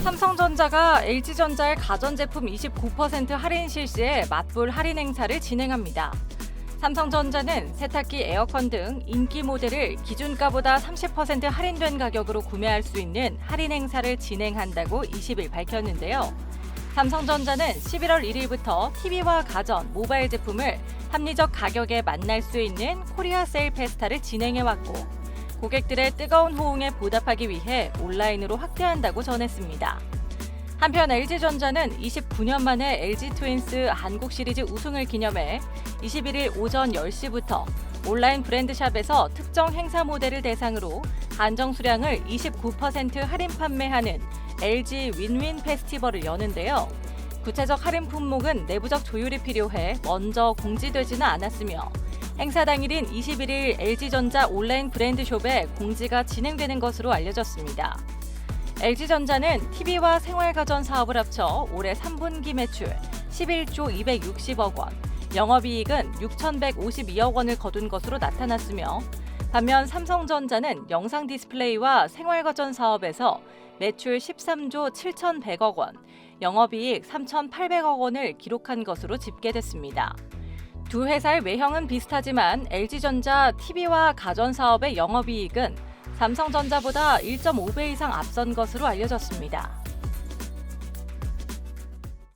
삼성전자가 LG전자의 가전제품 29% 할인 실시에 맞불 할인 행사를 진행합니다. 삼성전자는 세탁기, 에어컨 등 인기 모델을 기준가보다 30% 할인된 가격으로 구매할 수 있는 할인 행사를 진행한다고 20일 밝혔는데요. 삼성전자는 11월 1일부터 TV와 가전, 모바일 제품을 합리적 가격에 만날 수 있는 코리아 세일 페스타를 진행해왔고 고객들의 뜨거운 호응에 보답하기 위해 온라인으로 확대한다고 전했습니다. 한편 LG전자는 29년 만에 LG 트윈스 한국 시리즈 우승을 기념해 21일 오전 10시부터 온라인 브랜드샵에서 특정 행사 모델을 대상으로 한정 수량을 29% 할인 판매하는 LG 윈윈 페스티벌을 여는데요. 구체적 할인 품목은 내부적 조율이 필요해 먼저 공지되지는 않았으며 행사 당일인 21일 LG전자 온라인 브랜드숍에 공지가 진행되는 것으로 알려졌습니다. LG전자는 TV와 생활가전 사업을 합쳐 올해 3분기 매출 11조 260억 원, 영업이익은 6,152억 원을 거둔 것으로 나타났으며 반면 삼성전자는 영상 디스플레이와 생활가전 사업에서 매출 13조 7,100억 원, 영업이익 3,800억 원을 기록한 것으로 집계됐습니다. 두 회사의 외형은 비슷하지만 LG전자 TV와 가전 사업의 영업이익은 삼성전자보다 1.5배 이상 앞선 것으로 알려졌습니다.